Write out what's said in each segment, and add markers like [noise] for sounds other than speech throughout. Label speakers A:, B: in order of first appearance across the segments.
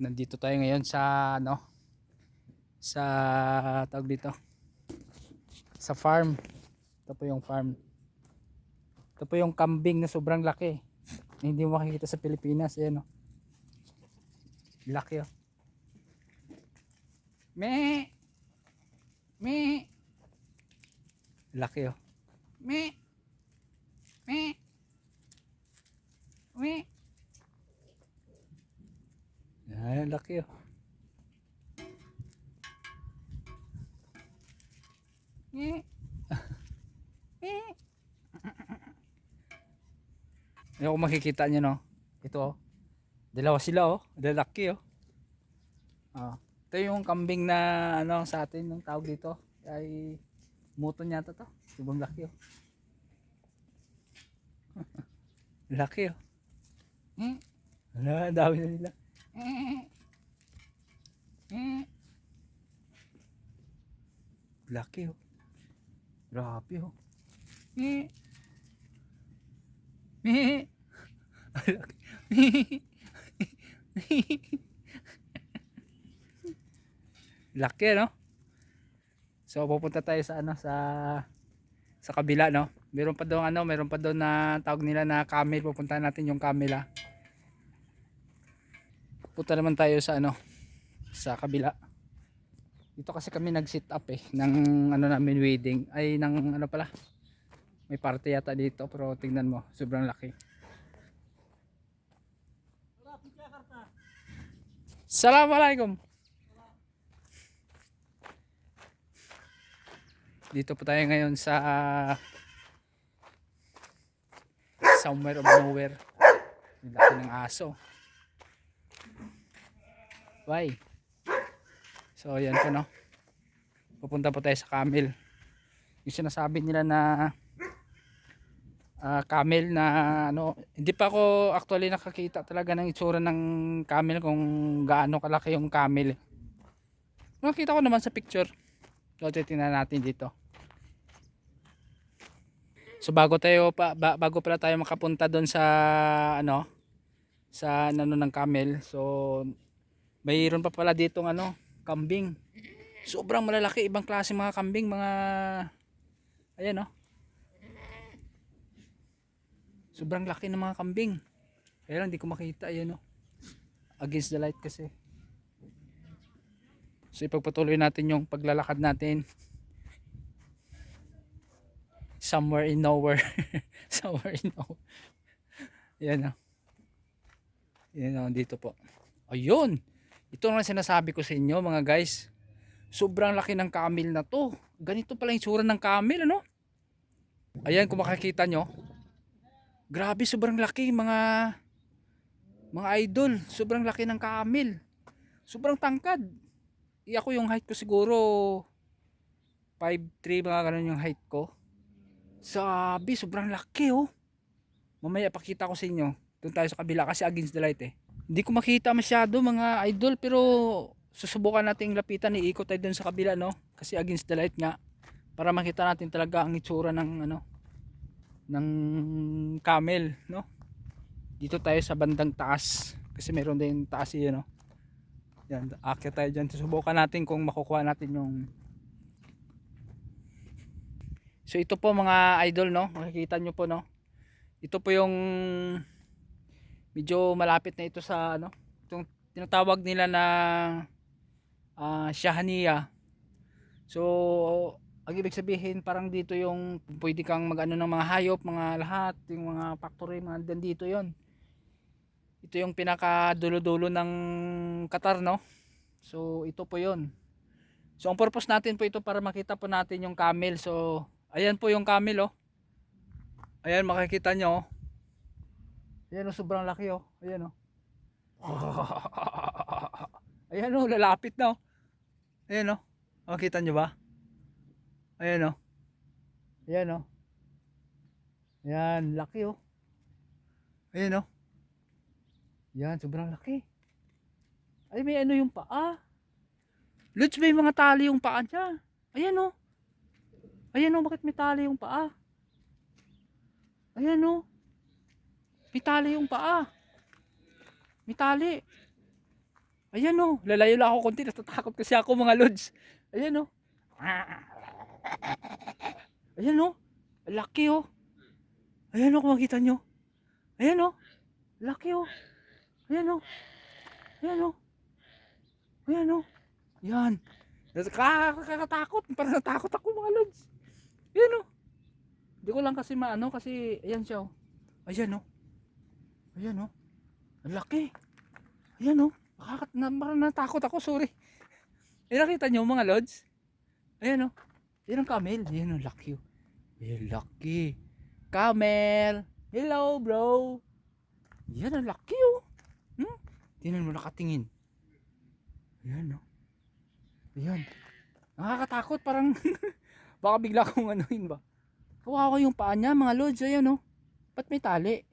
A: nandito tayo ngayon sa ano sa tawag dito? Sa farm. Ito po yung farm. Ito po yung kambing na sobrang laki. Na hindi mo makikita sa Pilipinas ayan o laki o me! Me! Laki o me me me Oh. Eh. Eh. Kung makikita nyo no. Ito oh. Dalawa sila oh. Lalaki oh. Ah. Ito yung kambing na ano sa atin yung tawag dito. Ay muton yata to. Sobrang laki oh. [laughs] laki oh. Wala, ang dami na nila. Laki oh. Grabe oh. Laki no? So pupunta tayo sa ano sa sa kabila no. Meron pa doon ano, meron pa doon na tawag nila na camel. Pupuntahan natin yung camel ah. Punta naman tayo sa ano sa kabila. Dito kasi kami nag-sit up eh ng ano namin wedding ay ng ano pala. May party yata dito pero tingnan mo, sobrang laki. Assalamualaikum. Dito po tayo ngayon sa somewhere of nowhere. Yung laki ng aso. Why? So yan po no. Pupunta po tayo sa camel. Yung sinasabi nila na ah, camel na ano, hindi pa ako actually nakakita talaga ng itsura ng camel kung gaano kalaki yung camel. Nakita ko naman sa picture. So titingnan natin dito. So bago tayo pa ba- bago pala tayo makapunta doon sa ano sa ano ng camel. So mayroon pa pala ditong ano, kambing. Sobrang malalaki, ibang klase mga kambing, mga ayan oh. Sobrang laki ng mga kambing. Kaya lang hindi ko makita, ayan oh. Against the light kasi. So ipagpatuloy natin yung paglalakad natin. Somewhere in nowhere. [laughs] Somewhere in nowhere. Yan oh. Yan oh, dito po. Ayun. Ito ang sinasabi ko sa inyo mga guys. Sobrang laki ng camel na to. Ganito pala yung tsura ng camel ano? Ayan kung makikita nyo. Grabe sobrang laki mga mga idol. Sobrang laki ng camel. Sobrang tangkad. I ako yung height ko siguro 5'3 mga ganun yung height ko. Sabi sobrang laki oh. Mamaya pakita ko sa inyo. Doon tayo sa kabila kasi against the light eh. Hindi ko makita masyado mga idol pero susubukan nating lapitan iikot tayo dun sa kabila no? Kasi against the light nga para makita natin talaga ang itsura ng ano ng camel no? Dito tayo sa bandang taas kasi meron din taas yun no? Yan akyat tayo dyan. Susubukan natin kung makukuha natin yung so ito po mga idol no? Makikita nyo po no? Ito po yung medyo malapit na ito sa ano itong tinatawag nila na ah Shahaniya. So ang ibig sabihin parang dito yung pwede kang magano ng mga hayop mga lahat yung mga factory mga dito yon ito yung pinaka dulo-dulo ng Qatar no? So ito po yon so ang purpose natin po ito para makita po natin yung camel. So ayan po yung camel oh. Ayan makikita nyo oh. Ayan oh sobrang laki oh. Ayan oh. [laughs] Ayan oh lalapit na oh. Ayan oh. Makita nyo ba? Ayan oh. Ayan oh. Ayan laki oh. Ayan oh. Yan sobrang laki. Ay may ano yung paa? Lods may mga tali yung paa niya. Ayan oh. Ayan oh bakit may tali yung paa? Ayan oh may yung paa may tali Ayan o, lalayo lang ako konti, natatakot kasi ako mga lods. Ayan o. Ayan o, laki o. Ayan o, kung makita nyo. Ayan o, laki o. Ayan o. Ayan o. Ayan o. Yan. Nakakatakot, parang natakot ako mga lods. Ayan o. Hindi ko lang kasi maano kasi ayan siya o. Ayan o. Ayan o. Ang laki. Ayan o. Nakakat na, natakot ako, sorry. Eh nakita nyo mga lods? Ayan o. Yan ang camel. Yan ang laki o. Yan laki. Camel. Hello bro. Yan ang laki o. Hmm? Tingnan mo nakatingin. Ayan o. Ayan. Nakakatakot parang [laughs] baka bigla kong anuin ba. Kawawa yung paa niya mga lods. Ayan o. Ba't may tali?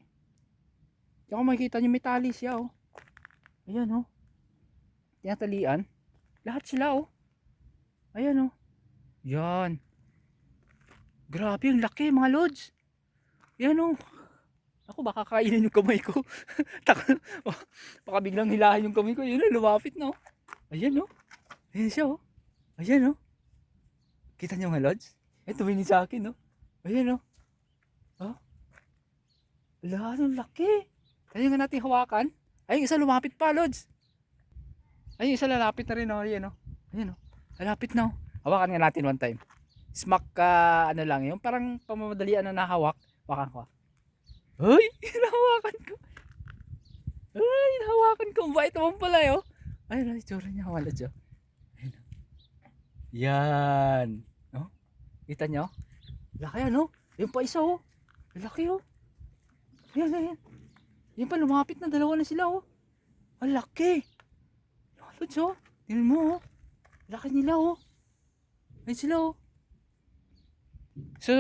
A: Kung makikita nyo may tali siya o. Ayan o. Tinatalian. Lahat sila oh. Ayan oh. Yan. Grabe ang laki mga lods. Yan oh. Ako baka kainin yung kamay ko. [laughs] Tak- baka biglang hilahin yung kamay ko. Yun na lumapit na oh. Ayan oh. Ayan siya oh. Ayan oh. Kita niyo mga lods? Ay tumingin sa akin oh. Ayan oh. Oh. Lahat ang laki. Kaya nga natin hawakan. Ay, isa lumapit pa, Lods. Ay, isa lalapit na rin, oh. Ayan, oh. Ayan, oh. Lalapit na, oh. Hawakan nga natin one time. Smack ka, ano lang, yung parang pamamadalian na nahawak. Hawakan ko. ah. Ay, [laughs] nahawakan ko. Ay, nahawakan ko. Bait naman pala, eh, oh. Ay, itsura niya, Lods, oh. Ayan, oh. Yan. Oh. Kita niyo? Laki, ano? Yung pa isa, oh. Laki, oh. Yan, yan, yan. Yan pa, lumapit na. Dalawa na sila, oh. Ang laki. Lods, oh. Tingnan mo, oh. Laki nila, oh. Ayun sila, oh. So,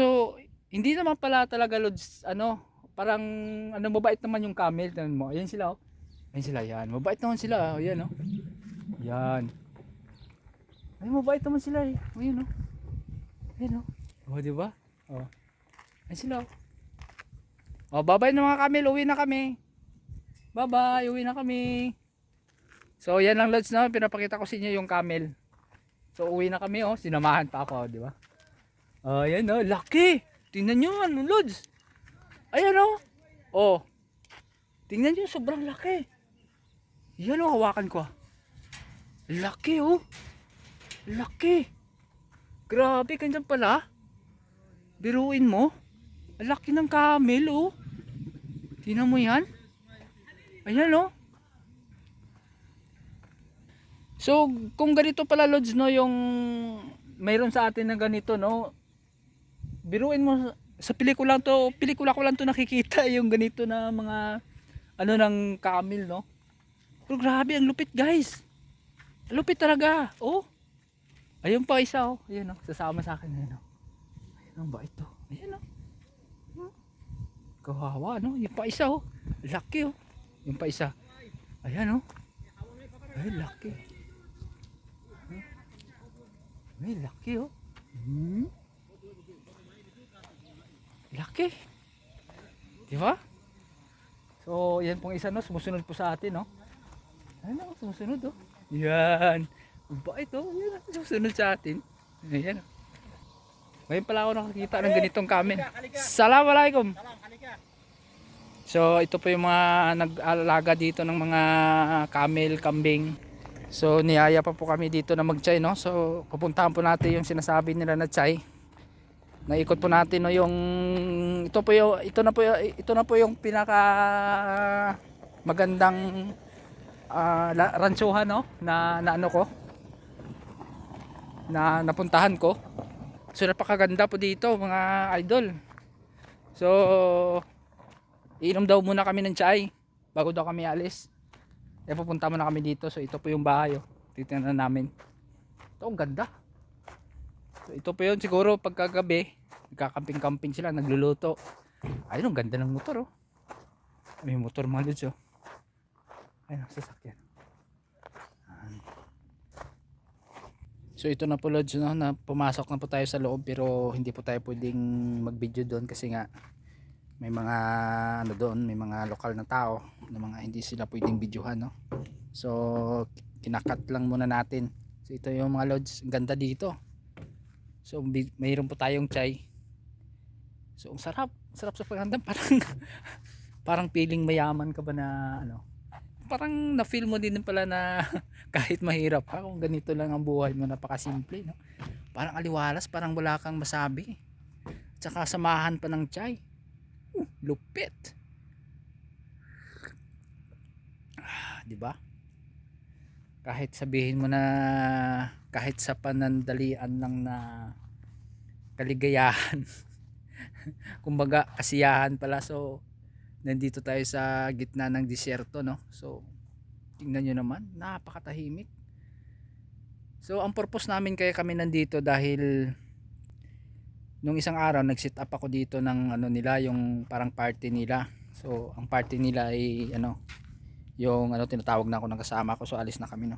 A: hindi naman pala talaga, Lods, ano, parang, ano, mabait naman yung camel. Tingnan mo. Ayan sila, oh. Ayan sila, yan. Mabait naman sila, oh. Yan, oh. Yan. Ay, mabait naman sila, eh. Ayan, oh. Ayan, oh. Oh, di ba? Oh. Ayan sila, oh. Oh, bye-bye na mga camel. Uwi na kami. Bye-bye. Uwi na kami. So, yan lang lods no. Pinapakita ko sa inyo yung camel. So, uwi na kami oh. Sinamahan pa ako, di ba? Oh, yan oh. Laki. Tingnan nyo ano lods. Ayan oh. Oh. Tingnan nyo, sobrang laki. Yan oh, hawakan ko. ah. Laki oh. Laki. Grabe, kanyan pala. Biruin mo. Laki ng camel, oh. Tingnan mo yan. Ayan, oh. So, kung ganito pala, Lods, no, yung mayroon sa atin na ganito, no, biruin mo, sa pelikula to, pelikula ko lang to nakikita, [laughs] yung ganito na mga, ano, ng camel, no. Pero grabe, ang lupit, guys. Lupit talaga, oh. Ayun pa isa, oh. Ayun, oh. Sasama sa akin, ayun, oh. Ayun, ang bait, oh. Ayun, oh. Kawawa, no? Yung pa isa, oh. Laki, oh. Yung pa isa. Ayan, oh. Ay, laki. Ay, laki, oh. Hmm? Laki. Di ba? So, yan pong isa, no? Sumusunod po sa atin, no? Ayan, oh. Sumusunod, oh. Yan. Bait, oh. Yan. Sumusunod sa atin. Ayan, oh. Ngayon pala ako nakakita ng ganitong kamen. Assalamualaikum. So ito po yung mga nag-alaga dito ng mga camel, kambing. So niyaya pa po kami dito na mag-chay no. So pupuntahan po natin yung sinasabi nila na chay. Naikot po natin no yung ito po yung ito na po yung, ito na po yung pinaka magandang uh, ransuhan no na, na ano ko na napuntahan ko. So napakaganda po dito mga idol. So iinom daw muna kami ng chai bago daw kami alis. Eh pupunta muna kami dito. So ito po yung bahay oh. Titingnan namin. Ito ang ganda. So ito po yun siguro pagkagabi nagkakamping-camping sila, nagluluto. Ayun, ang ganda ng motor oh. May motor mga lods oh. Ayun, ang sasakyan. So ito na po Lods no, na pumasok na po tayo sa loob pero hindi po tayo pwedeng mag-video doon kasi nga may mga ano doon, may mga lokal na tao na mga hindi sila pwedeng videohan no. So kinakat lang muna natin. So ito yung mga lods, ang ganda dito. So mayroon po tayong chai. So ang sarap, sarap sa paghandam [laughs] parang parang feeling mayaman ka ba na ano. Parang na-feel mo din pala na [laughs] kahit mahirap ha, kung ganito lang ang buhay mo, napakasimple no. Parang aliwalas, parang wala kang masabi. Tsaka samahan pa ng chai. Lupit. Ah, 'Di ba? Kahit sabihin mo na kahit sa panandalian lang na kaligayahan. [laughs] Kumbaga kasiyahan pala so nandito tayo sa gitna ng disyerto no. So tingnan nyo naman, napakatahimik. So ang purpose namin kaya kami nandito dahil nung isang araw nag-set up ako dito ng ano nila, yung parang party nila. So ang party nila ay ano, yung ano tinatawag na ako ng kasama ko so alis na kami no.